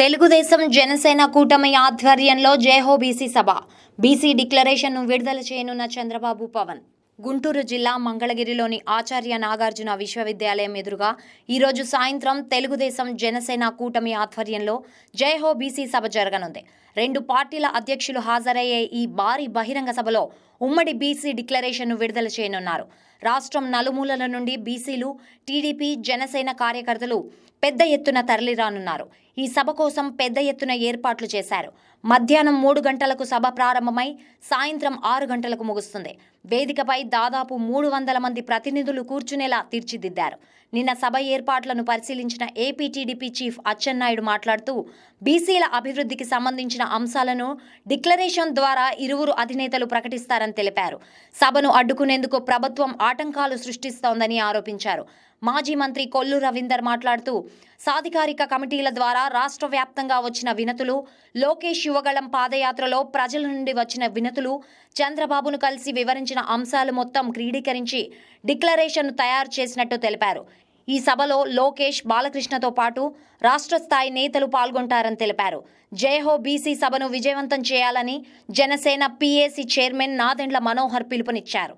తెలుగుదేశం జనసేన కూటమి ఆధ్వర్యంలో జేహో బీసీ సభ. బీసీ డిక్లరేషన్ను విడుదల చేయనున్న చంద్రబాబు పవన్. గుంటూరు జిల్లా మంగళగిరిలోని ఆచార్య నాగార్జున విశ్వవిద్యాలయం ఎదురుగా ఈరోజు సాయంత్రం తెలుగుదేశం జనసేన కూటమి ఆధ్వర్యంలో జయహో బీసీ సభ జరగనుంది. రెండు పార్టీల అధ్యక్షులు హాజరయ్యే ఈ భారీ బహిరంగ సభలో ఉమ్మడి బీసీ డిక్లరేషన్ను విడుదల చేయనున్నారు. రాష్ట్రం నలుమూలల నుండి బీసీలు టీడీపీ జనసేన కార్యకర్తలు పెద్ద ఎత్తున తరలిరానున్నారు. ఈ సభ కోసం పెద్ద ఎత్తున ఏర్పాట్లు చేశారు. మధ్యాహ్నం మూడు గంటలకు సభ ప్రారంభమై సాయంత్రం ఆరు గంటలకు ముగుస్తుంది. వేదికపై దాదాపు మూడు వందల మంది ప్రతినిధులు కూర్చునేలా తీర్చిదిద్దారు. నిన్న సభ ఏర్పాట్లను పరిశీలించిన ఏపీ టీడీపీ చీఫ్ అచ్చెన్నాయుడు మాట్లాడుతూ బీసీల అభివృద్ధికి సంబంధించిన అంశాలను డిక్లరేషన్ ద్వారా ఇరువురు అధినేతలు ప్రకటిస్తారని తెలిపారు. సభను అడ్డుకునేందుకు ప్రభుత్వం ఆటంకాలు సృష్టిస్తోందని ఆరోపించారు. మాజీ మంత్రి కొల్లు రవీందర్ మాట్లాడుతూ సాధికారిక కమిటీల ద్వారా రాష్ట్ర వ్యాప్తంగా వచ్చిన వినతులు లోకేష్ యువగళం పాదయాత్రలో ప్రజల నుండి వచ్చిన వినతులు చంద్రబాబును కలిసి వివరించిన అంశాలు మొత్తం క్రీడీకరించి డిక్లరేషన్ను తయారు చేసినట్టు తెలిపారు. ఈ సభలో లోకేష్ బాలకృష్ణతో పాటు రాష్ట్ర స్థాయి నేతలు పాల్గొంటారని తెలిపారు. జయహో బీసీ సభను విజయవంతం చేయాలని జనసేన పీఏసీ చైర్మన్ నాదెండ్ల మనోహర్ పిలుపునిచ్చారు.